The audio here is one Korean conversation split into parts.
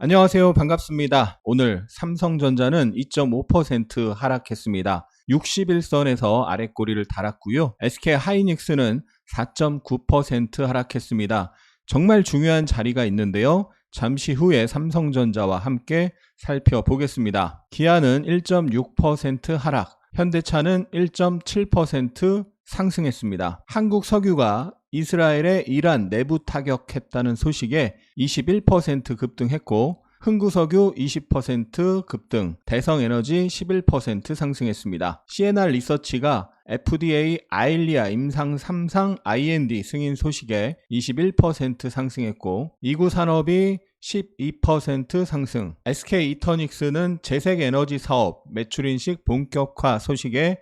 안녕하세요. 반갑습니다. 오늘 삼성전자는 2.5% 하락했습니다. 61선에서 아랫꼬리를 달았고요. SK 하이닉스는 4.9% 하락했습니다. 정말 중요한 자리가 있는데요. 잠시 후에 삼성전자와 함께 살펴보겠습니다. 기아는 1.6% 하락, 현대차는 1.7% 상승했습니다. 한국 석유가 이스라엘의 이란 내부 타격했다는 소식에 21% 급등했고 흥구석유 20% 급등, 대성에너지 11% 상승했습니다. CNR 리서치가 FDA 아일리아 임상 3상 IND 승인 소식에 21% 상승했고 이구 산업이 12% 상승, SK 이터닉스는 재생에너지 사업 매출 인식 본격화 소식에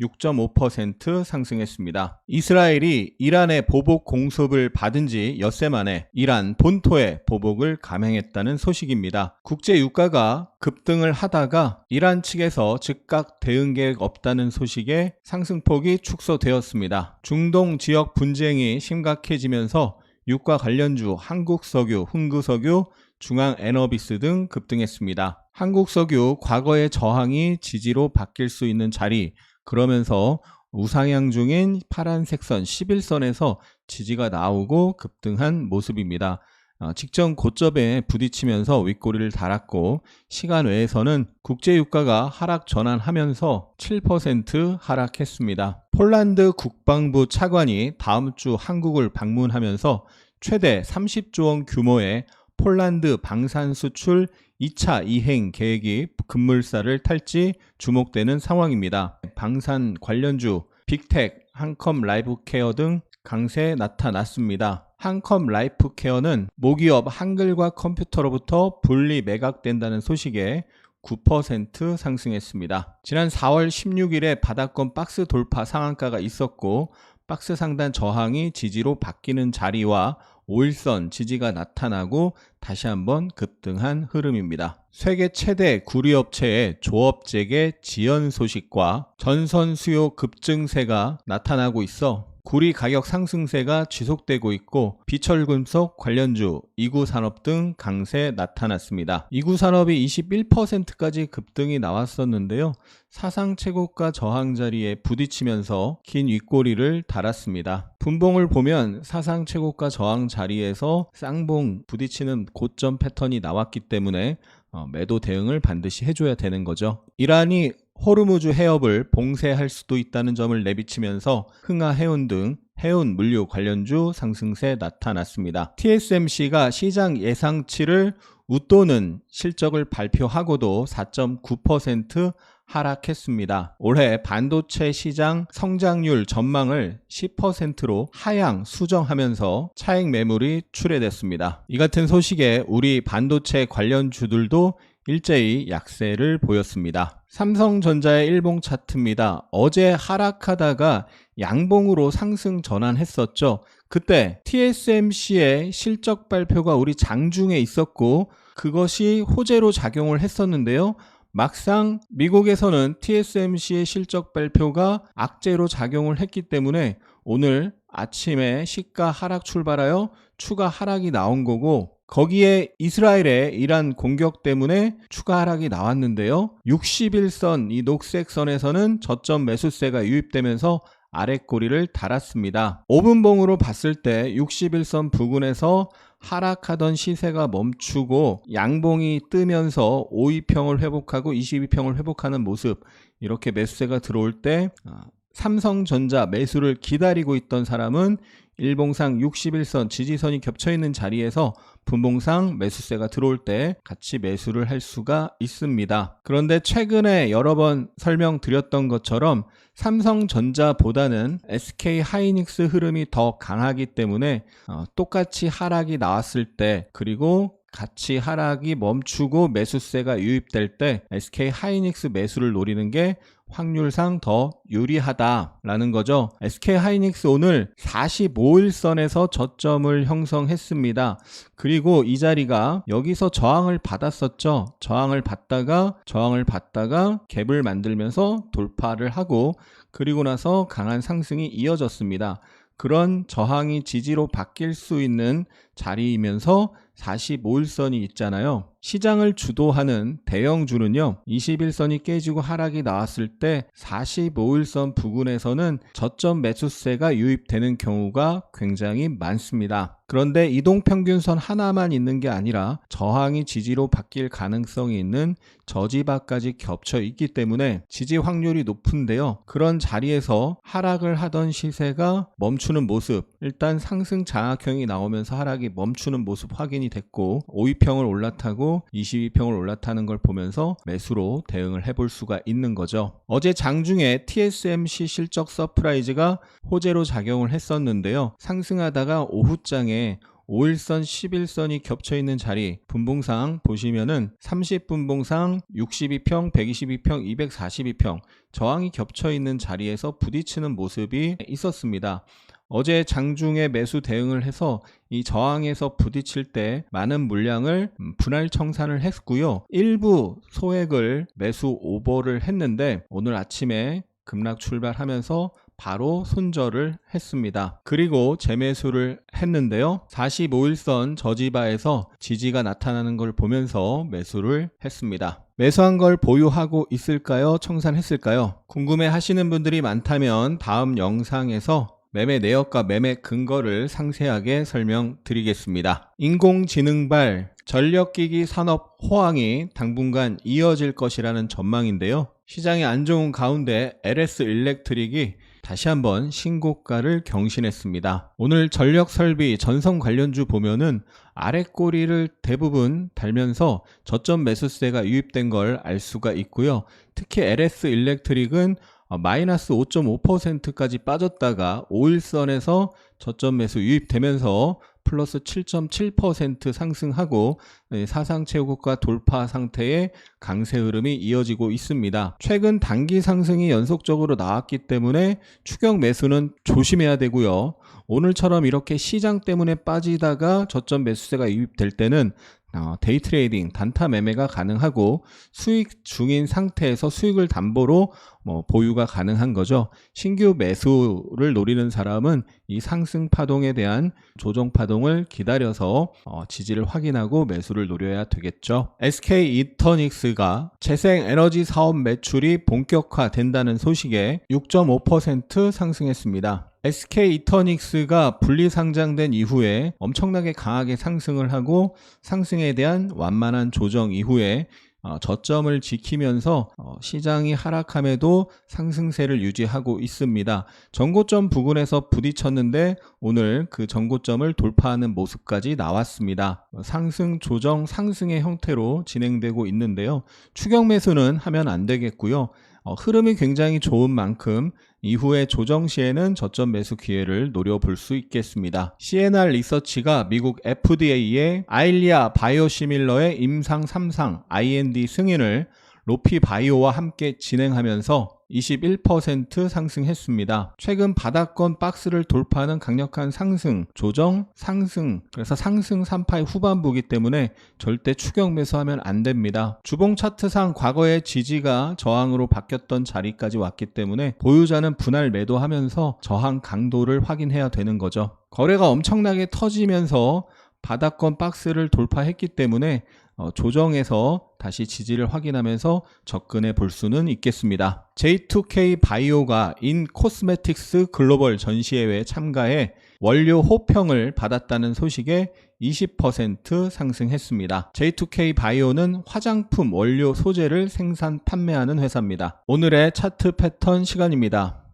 6.5% 상승했습니다. 이스라엘이 이란의 보복 공습을 받은 지 엿새 만에 이란 본토에 보복을 감행했다는 소식입니다. 국제 유가가 급등을 하다가 이란 측에서 즉각 대응 계획 없다는 소식에 상승폭이 축소되었습니다. 중동 지역 분쟁이 심각해지면서 유가 관련주 한국석유, 흥구석유, 중앙에너비스 등 급등했습니다. 한국석유 과거의 저항이 지지로 바뀔 수 있는 자리 그러면서 우상향 중인 파란색 선 11선에서 지지가 나오고 급등한 모습입니다. 어, 직전 고점에 부딪히면서 윗꼬리를 달았고 시간 외에서는 국제 유가가 하락 전환하면서 7% 하락했습니다. 폴란드 국방부 차관이 다음 주 한국을 방문하면서 최대 30조 원 규모의 폴란드 방산 수출 2차 이행 계획이 급물살을 탈지 주목되는 상황입니다. 방산 관련주 빅텍, 한컴 라이브 케어 등 강세 나타났습니다. 한컴 라이프 케어는 모기업 한글과 컴퓨터로부터 분리 매각된다는 소식에 9% 상승했습니다. 지난 4월 16일에 바닥권 박스 돌파 상한가가 있었고 박스 상단 저항이 지지로 바뀌는 자리와 5일선 지지가 나타나고 다시 한번 급등한 흐름입니다. 세계 최대 구리업체의 조업재계 지연 소식과 전선 수요 급증세가 나타나고 있어 구리 가격 상승세가 지속되고 있고 비철금속 관련주, 이구 산업 등 강세 나타났습니다. 이구 산업이 21%까지 급등이 나왔었는데요. 사상 최고가 저항 자리에 부딪히면서 긴 윗꼬리를 달았습니다. 분봉을 보면 사상 최고가 저항 자리에서 쌍봉 부딪히는 고점 패턴이 나왔기 때문에 어, 매도 대응을 반드시 해줘야 되는 거죠. 이란이 호르무즈 해협을 봉쇄할 수도 있다는 점을 내비치면서 흥하 해운 등 해운 물류 관련주 상승세 나타났습니다. TSMC가 시장 예상치를 웃도는 실적을 발표하고도 4.9% 하락했습니다. 올해 반도체 시장 성장률 전망을 10%로 하향 수정하면서 차익 매물이 출회됐습니다. 이 같은 소식에 우리 반도체 관련 주들도 일제히 약세를 보였습니다. 삼성전자의 일봉 차트입니다. 어제 하락하다가 양봉으로 상승 전환했었죠. 그때 TSMC의 실적 발표가 우리 장중에 있었고 그것이 호재로 작용을 했었는데요. 막상 미국에서는 TSMC의 실적 발표가 악재로 작용을 했기 때문에 오늘 아침에 시가 하락 출발하여 추가 하락이 나온 거고 거기에 이스라엘의 이란 공격 때문에 추가 하락이 나왔는데요. 61선 이 녹색 선에서는 저점 매수세가 유입되면서 아랫꼬리를 달았습니다. 5분봉으로 봤을 때 61선 부근에서 하락하던 시세가 멈추고 양봉이 뜨면서 5위평을 회복하고 22평을 회복하는 모습 이렇게 매수세가 들어올 때 아, 삼성전자 매수를 기다리고 있던 사람은 일봉상 61선 지지선이 겹쳐 있는 자리에서 분봉상 매수세가 들어올 때 같이 매수를 할 수가 있습니다. 그런데 최근에 여러 번 설명드렸던 것처럼 삼성전자보다는 SK 하이닉스 흐름이 더 강하기 때문에 어, 똑같이 하락이 나왔을 때 그리고 같이 하락이 멈추고 매수세가 유입될 때 SK 하이닉스 매수를 노리는 게 확률상 더 유리하다라는 거죠. SK 하이닉스 오늘 45일선에서 저점을 형성했습니다. 그리고 이 자리가 여기서 저항을 받았었죠. 저항을 받다가 저항을 받다가 갭을 만들면서 돌파를 하고 그리고 나서 강한 상승이 이어졌습니다. 그런 저항이 지지로 바뀔 수 있는 자리이면서 45일선이 있잖아요. 시장을 주도하는 대형주는요, 21선이 깨지고 하락이 나왔을 때 45일선 부근에서는 저점 매수세가 유입되는 경우가 굉장히 많습니다. 그런데 이동평균선 하나만 있는 게 아니라 저항이 지지로 바뀔 가능성이 있는 저지바까지 겹쳐 있기 때문에 지지 확률이 높은데요. 그런 자리에서 하락을 하던 시세가 멈추는 모습, 일단 상승 장악형이 나오면서 하락이 멈추는 모습 확인이 됐고 5위평을 올라타고 22평을 올라타는 걸 보면서 매수로 대응을 해볼 수가 있는 거죠. 어제 장중에 TSMC 실적 서프라이즈가 호재로 작용을 했었는데요. 상승하다가 오후장에 5일선, 11선이 겹쳐 있는 자리 분봉상 보시면은 30분봉상 62평, 122평, 242평 저항이 겹쳐 있는 자리에서 부딪히는 모습이 있었습니다. 어제 장중에 매수 대응을 해서 이 저항에서 부딪힐 때 많은 물량을 음, 분할 청산을 했고요. 일부 소액을 매수 오버를 했는데 오늘 아침에 급락 출발하면서 바로 손절을 했습니다. 그리고 재매수를 했는데요. 45일선 저지바에서 지지가 나타나는 걸 보면서 매수를 했습니다. 매수한 걸 보유하고 있을까요? 청산했을까요? 궁금해 하시는 분들이 많다면 다음 영상에서 매매 내역과 매매 근거를 상세하게 설명드리겠습니다. 인공지능발 전력기기 산업 호황이 당분간 이어질 것이라는 전망인데요. 시장이 안 좋은 가운데 LS 일렉트릭이 다시 한번 신고가를 경신했습니다. 오늘 전력 설비 전성 관련주 보면은 아래 꼬리를 대부분 달면서 저점 매수세가 유입된 걸 알 수가 있고요. 특히 LS 일렉트릭은 어, 마이너스 5.5%까지 빠졌다가 5일선에서 저점 매수 유입되면서 플러스 7.7% 상승하고 네, 사상 최고가 돌파 상태의 강세 흐름이 이어지고 있습니다. 최근 단기 상승이 연속적으로 나왔기 때문에 추격 매수는 조심해야 되고요. 오늘처럼 이렇게 시장 때문에 빠지다가 저점 매수세가 유입될 때는 어, 데이 트레이딩, 단타 매매가 가능하고 수익 중인 상태에서 수익을 담보로 뭐 보유가 가능한 거죠. 신규 매수를 노리는 사람은 이 상승 파동에 대한 조정 파동을 기다려서 어, 지지를 확인하고 매수를 노려야 되겠죠. SK 이터닉스가 재생 에너지 사업 매출이 본격화된다는 소식에 6.5% 상승했습니다. SK 이터닉스가 분리 상장된 이후에 엄청나게 강하게 상승을 하고 상승에 대한 완만한 조정 이후에 어, 저점을 지키면서 어, 시장이 하락함에도 상승세를 유지하고 있습니다. 전고점 부근에서 부딪혔는데 오늘 그 전고점을 돌파하는 모습까지 나왔습니다. 어, 상승 조정 상승의 형태로 진행되고 있는데요. 추격 매수는 하면 안 되겠고요. 어, 흐름이 굉장히 좋은 만큼 이후에 조정 시에는 저점 매수 기회를 노려볼 수 있겠습니다. CNR 리서치가 미국 FDA의 아일리아 바이오시밀러의 임상 3상 IND 승인을 로피 바이오와 함께 진행하면서 21% 상승했습니다. 최근 바닥권 박스를 돌파하는 강력한 상승, 조정, 상승. 그래서 상승 3파의 후반부기 때문에 절대 추격 매수하면 안 됩니다. 주봉 차트상 과거의 지지가 저항으로 바뀌었던 자리까지 왔기 때문에 보유자는 분할 매도하면서 저항 강도를 확인해야 되는 거죠. 거래가 엄청나게 터지면서 바닥권 박스를 돌파했기 때문에 어, 조정해서 다시 지지를 확인하면서 접근해 볼 수는 있겠습니다. J2K 바이오가 인 코스메틱스 글로벌 전시회에 참가해 원료 호평을 받았다는 소식에 20% 상승했습니다. J2K 바이오는 화장품 원료 소재를 생산 판매하는 회사입니다. 오늘의 차트 패턴 시간입니다.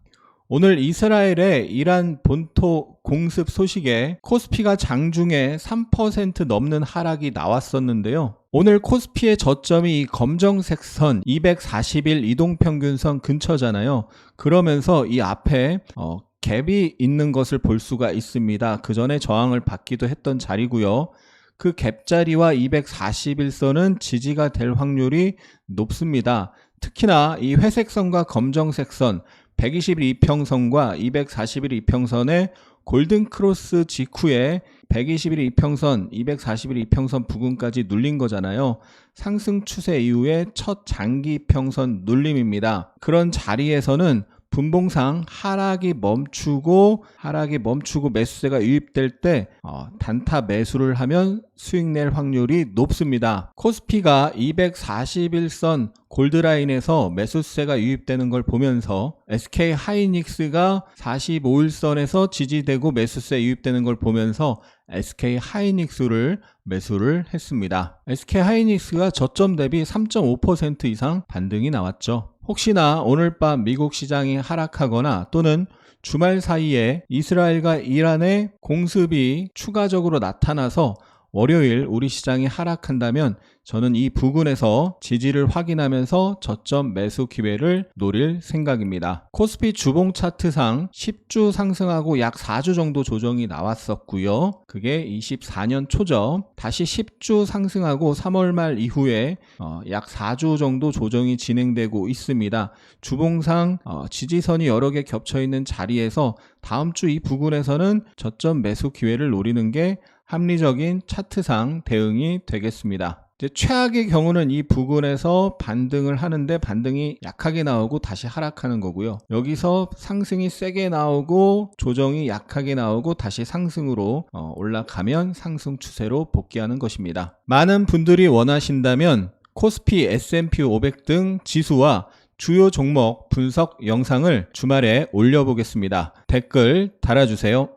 오늘 이스라엘의 이란 본토 공습 소식에 코스피가 장중에 3% 넘는 하락이 나왔었는데요. 오늘 코스피의 저점이 검정색 선 240일 이동평균선 근처잖아요. 그러면서 이 앞에 어, 갭이 있는 것을 볼 수가 있습니다. 그 전에 저항을 받기도 했던 자리고요. 그 갭자리와 241선은 지지가 될 확률이 높습니다. 특히나 이 회색 선과 검정색 선 121 이평선과 241 이평선의 골든 크로스 직후에 121 이평선, 241 이평선 부근까지 눌린 거잖아요. 상승 추세 이후에 첫 장기 평선 눌림입니다. 그런 자리에서는 분봉상 하락이 멈추고 하락이 멈추고 매수세가 유입될 때 어, 단타 매수를 하면 수익 낼 확률이 높습니다. 코스피가 241선 골드라인에서 매수세가 유입되는 걸 보면서 SK 하이닉스가 45일선에서 지지되고 매수세 유입되는 걸 보면서 SK 하이닉스를 매수를 했습니다. SK 하이닉스가 저점 대비 3.5% 이상 반등이 나왔죠. 혹시나 오늘 밤 미국 시장이 하락하거나 또는 주말 사이에 이스라엘과 이란의 공습이 추가적으로 나타나서 월요일 우리 시장이 하락한다면 저는 이 부근에서 지지를 확인하면서 저점 매수 기회를 노릴 생각입니다. 코스피 주봉 차트상 10주 상승하고 약 4주 정도 조정이 나왔었고요. 그게 24년 초점 다시 10주 상승하고 3월 말 이후에 어, 약 4주 정도 조정이 진행되고 있습니다. 주봉상 어, 지지선이 여러 개 겹쳐 있는 자리에서 다음 주 이 부근에서는 저점 매수 기회를 노리는 게 합리적인 차트상 대응이 되겠습니다. 최악의 경우는 이 부근에서 반등을 하는데 반등이 약하게 나오고 다시 하락하는 거고요. 여기서 상승이 세게 나오고 조정이 약하게 나오고 다시 상승으로 어, 올라가면 상승 추세로 복귀하는 것입니다. 많은 분들이 원하신다면 코스피, S&P 500 등 지수와 주요 종목 분석 영상을 주말에 올려보겠습니다. 댓글 달아주세요.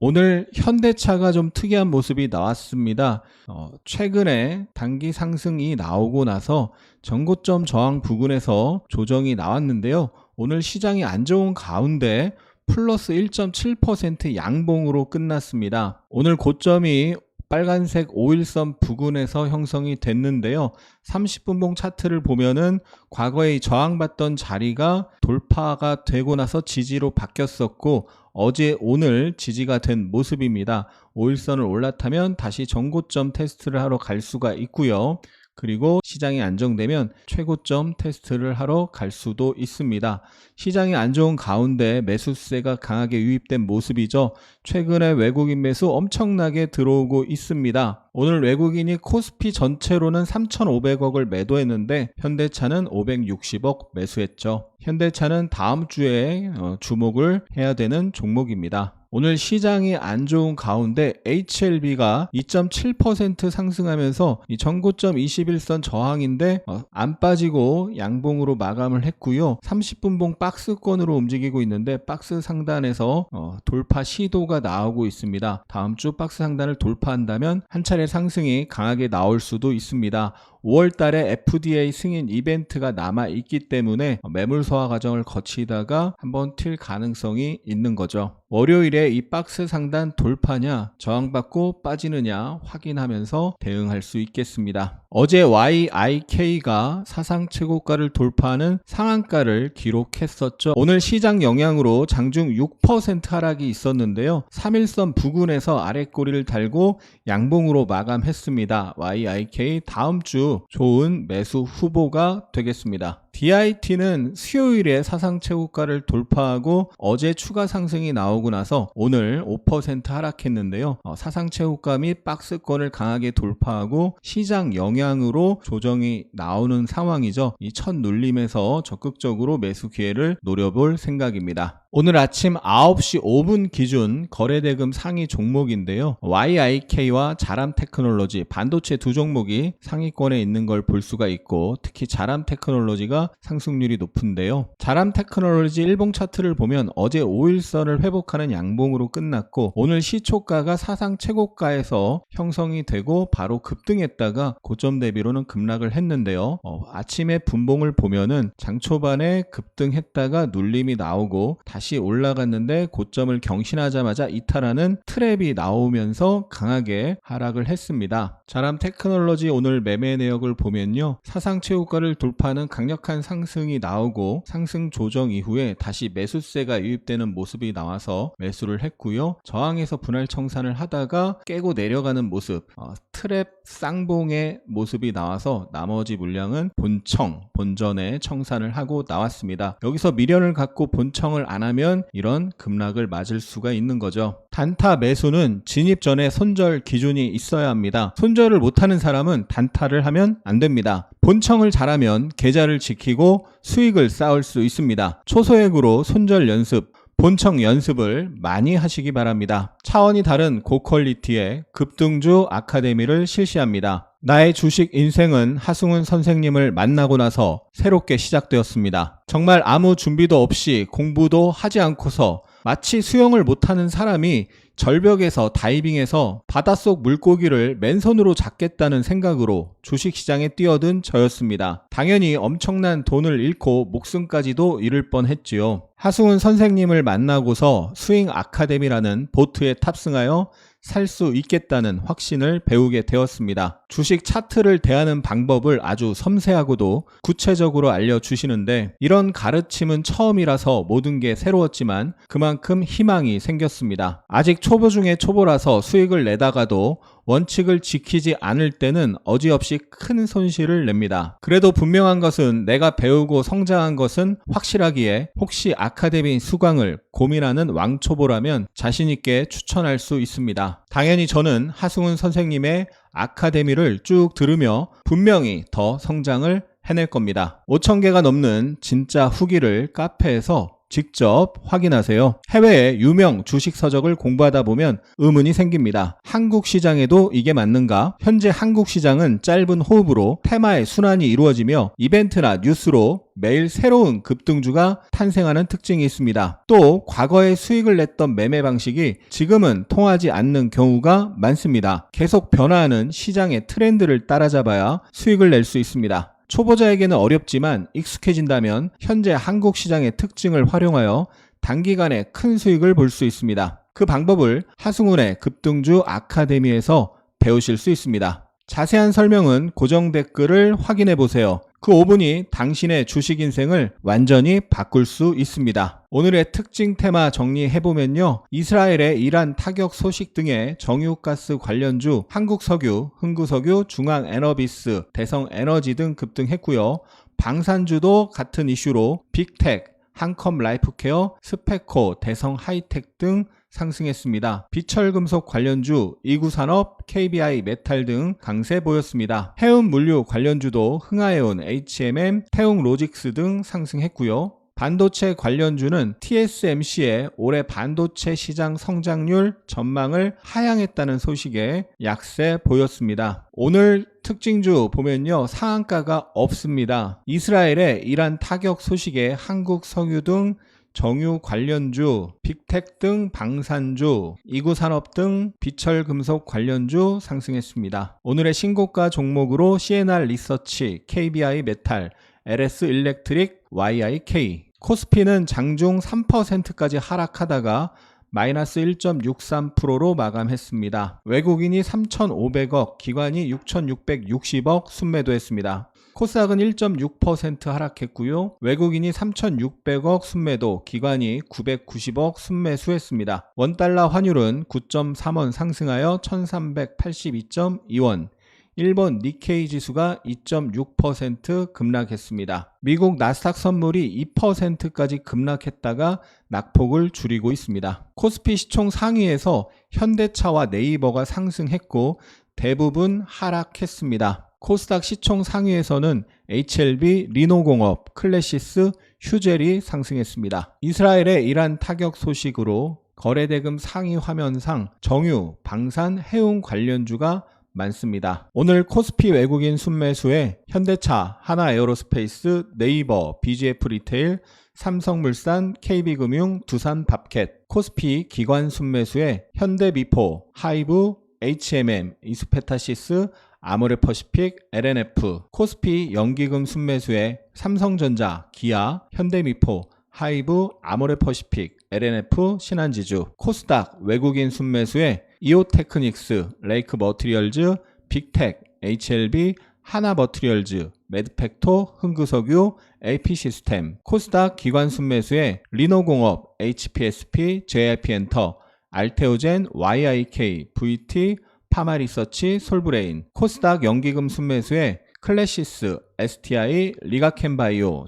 오늘 현대차가 좀 특이한 모습이 나왔습니다. 어, 최근에 단기 상승이 나오고 나서 전고점 저항 부근에서 조정이 나왔는데요. 오늘 시장이 안 좋은 가운데 플러스 1.7% 양봉으로 끝났습니다. 오늘 고점이 빨간색 5일선 부근에서 형성이 됐는데요. 30분봉 차트를 보면은 과거에 저항받던 자리가 돌파가 되고 나서 지지로 바뀌었었고 어제 오늘 지지가 된 모습입니다. 5일선을 올라타면 다시 정고점 테스트를 하러 갈 수가 있고요. 그리고 시장이 안정되면 최고점 테스트를 하러 갈 수도 있습니다. 시장이 안 좋은 가운데 매수세가 강하게 유입된 모습이죠. 최근에 외국인 매수 엄청나게 들어오고 있습니다. 오늘 외국인이 코스피 전체로는 3,500억을 매도했는데 현대차는 560억 매수했죠. 현대차는 다음 주에 어, 주목을 해야 되는 종목입니다. 오늘 시장이 안 좋은 가운데 HLB가 2.7% 상승하면서 이 전고점 21선 저항인데 어, 안 빠지고 양봉으로 마감을 했고요. 30분봉 박스권으로 움직이고 있는데 박스 상단에서 어, 돌파 시도가 나오고 있습니다. 다음 주 박스 상단을 돌파한다면 한 차례 상승이 강하게 나올 수도 있습니다. 5월 달에 FDA 승인 이벤트가 남아 있기 때문에 매물 소화 과정을 거치다가 한번 튈 가능성이 있는 거죠. 월요일에 이 박스 상단 돌파냐 저항받고 빠지느냐 확인하면서 대응할 수 있겠습니다. 어제 YIK가 사상 최고가를 돌파하는 상한가를 기록했었죠. 오늘 시장 영향으로 장중 6% 하락이 있었는데요. 3일선 부근에서 아랫꼬리를 달고 양봉으로 마감했습니다. YIK 다음 주 좋은 매수 후보가 되겠습니다. DIT는 수요일에 사상 최고가를 돌파하고 어제 추가 상승이 나오고 나서 오늘 5% 하락했는데요. 어, 사상 최고가 및 박스권을 강하게 돌파하고 시장 영향으로 조정이 나오는 상황이죠. 이 첫 눌림에서 적극적으로 매수 기회를 노려볼 생각입니다. 오늘 아침 9시 5분 기준 거래대금 상위 종목인데요. YIK와 자람 테크놀로지 반도체 두 종목이 상위권에 있는 걸 볼 수가 있고 특히 자람 테크놀로지가 상승률이 높은데요. 자람 테크놀로지 일봉 차트를 보면 어제 5일선을 회복하는 양봉으로 끝났고 오늘 시초가가 사상 최고가에서 형성이 되고 바로 급등했다가 고점 대비로는 급락을 했는데요. 어, 아침에 분봉을 보면은 장 초반에 급등했다가 눌림이 나오고 다시 올라갔는데 고점을 경신하자마자 이탈하는 트랩이 나오면서 강하게 하락을 했습니다. 자람 테크놀로지 오늘 매매 내역을 보면요. 사상 최고가를 돌파하는 강력한 상승이 나오고 상승 조정 이후에 다시 매수세가 유입되는 모습이 나와서 매수를 했고요. 저항에서 분할 청산을 하다가 깨고 내려가는 모습 어, 트랩 쌍봉의 모습이 나와서 나머지 물량은 본청, 본전에 청산을 하고 나왔습니다. 여기서 미련을 갖고 본청을 안 하면 이런 급락을 맞을 수가 있는 거죠. 단타 매수는 진입 전에 손절 기준이 있어야 합니다. 손절을 못하는 사람은 단타를 하면 안 됩니다. 본청을 잘하면 계좌를 지키고 수익을 쌓을 수 있습니다. 초소액으로 손절 연습, 본청 연습을 많이 하시기 바랍니다. 차원이 다른 고퀄리티의 급등주 아카데미를 실시합니다. 나의 주식 인생은 하승훈 선생님을 만나고 나서 새롭게 시작되었습니다. 정말 아무 준비도 없이 공부도 하지 않고서 마치 수영을 못하는 사람이 절벽에서 다이빙해서 바닷속 물고기를 맨손으로 잡겠다는 생각으로 주식시장에 뛰어든 저였습니다. 당연히 엄청난 돈을 잃고 목숨까지도 잃을 뻔했지요. 하승훈 선생님을 만나고서 스윙 아카데미라는 보트에 탑승하여 살 수 있겠다는 확신을 배우게 되었습니다. 주식 차트를 대하는 방법을 아주 섬세하고도 구체적으로 알려주시는데 이런 가르침은 처음이라서 모든 게 새로웠지만 그만큼 희망이 생겼습니다. 아직 초보 중에 초보라서 수익을 내다가도 원칙을 지키지 않을 때는 어지없이 큰 손실을 냅니다. 그래도 분명한 것은 내가 배우고 성장한 것은 확실하기에 혹시 아카데미 수강을 고민하는 왕초보라면 자신있게 추천할 수 있습니다. 당연히 저는 하승훈 선생님의 아카데미를 쭉 들으며 분명히 더 성장을 해낼 겁니다. 5,000개가 넘는 진짜 후기를 카페에서 직접 확인하세요. 해외의 유명 주식 서적을 공부하다 보면 의문이 생깁니다. 한국 시장에도 이게 맞는가? 현재 한국 시장은 짧은 호흡으로 테마의 순환이 이루어지며 이벤트나 뉴스로 매일 새로운 급등주가 탄생하는 특징이 있습니다. 또 과거에 수익을 냈던 매매 방식이 지금은 통하지 않는 경우가 많습니다. 계속 변화하는 시장의 트렌드를 따라잡아야 수익을 낼 수 있습니다. 초보자에게는 어렵지만 익숙해진다면 현재 한국 시장의 특징을 활용하여 단기간에 큰 수익을 볼 수 있습니다. 그 방법을 하승훈의 급등주 아카데미에서 배우실 수 있습니다. 자세한 설명은 고정 댓글을 확인해 보세요. 그 5분이 당신의 주식 인생을 완전히 바꿀 수 있습니다. 오늘의 특징 테마 정리해보면요. 이스라엘의 이란 타격 소식 등의 정유가스 관련주, 한국석유, 흥구석유, 중앙에너비스, 대성에너지 등 급등했고요. 방산주도 같은 이슈로 빅텍, 한컴 라이프케어, 스페코, 대성 하이텍 등 상승했습니다. 비철금속 관련주, 이구산업, KBI 메탈 등 강세 보였습니다. 해운 물류 관련주도 흥하해온 HMM, 태웅 로직스 등 상승했고요. 반도체 관련주는 TSMC의 올해 반도체 시장 성장률 전망을 하향했다는 소식에 약세 보였습니다. 오늘 특징주 보면요. 상한가가 없습니다. 이스라엘의 이란 타격 소식에 한국 석유 등 정유 관련주, 빅텍 등 방산주, 이구산업 등 비철금속 관련주 상승했습니다. 오늘의 신고가 종목으로 CNR 리서치, KBI 메탈, LS 일렉트릭, YIK. 코스피는 장중 3%까지 하락하다가 마이너스 1.63%로 마감했습니다. 외국인이 3,500억, 기관이 6,660억 순매도했습니다. 코스닥은 1.6% 하락했고요. 외국인이 3,600억 순매도, 기관이 990억 순매수했습니다. 원달러 환율은 9.3원 상승하여 1,382.2원, 일본 니케이 지수가 2.6% 급락했습니다. 미국 나스닥 선물이 2%까지 급락했다가 낙폭을 줄이고 있습니다. 코스피 시총 상위에서 현대차와 네이버가 상승했고 대부분 하락했습니다. 코스닥 시총 상위에서는 HLB, 리노공업, 클래시스, 휴젤이 상승했습니다. 이스라엘의 이란 타격 소식으로 거래대금 상위 화면상 정유, 방산, 해운 관련주가 많습니다. 오늘 코스피 외국인 순매수에 현대차, 하나에어로스페이스, 네이버, BGF 리테일, 삼성물산, KB금융, 두산밥켓, 코스피 기관 순매수에 현대미포, 하이브, HMM, 이스페타시스, 아모레퍼시픽, LNF, 코스피 연기금 순매수에 삼성전자, 기아, 현대미포, 하이브, 아모레퍼시픽, LNF, 신한지주, 코스닥 외국인 순매수에 이오테크닉스, 레이크 머티리얼즈, 빅텍, HLB, 하나머티리얼즈, 매드팩토, 흥구석유, AP시스템, 코스닥 기관 순매수에 리노공업, HPSP, JIP엔터, 알테오젠, YIK, VT, 파마리서치, 솔브레인, 코스닥 연기금 순매수에 클래시스, STI, 리가캔바이오,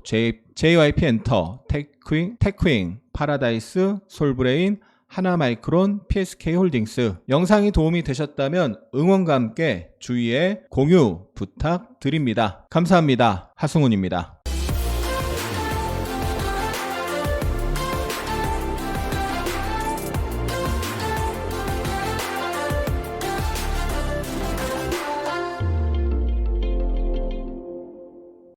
JYP 엔터, 테크윙, 테크윙, 파라다이스, 솔브레인, 하나마이크론, PSK 홀딩스. 영상이 도움이 되셨다면 응원과 함께 주위에 공유 부탁드립니다. 감사합니다. 하승훈입니다.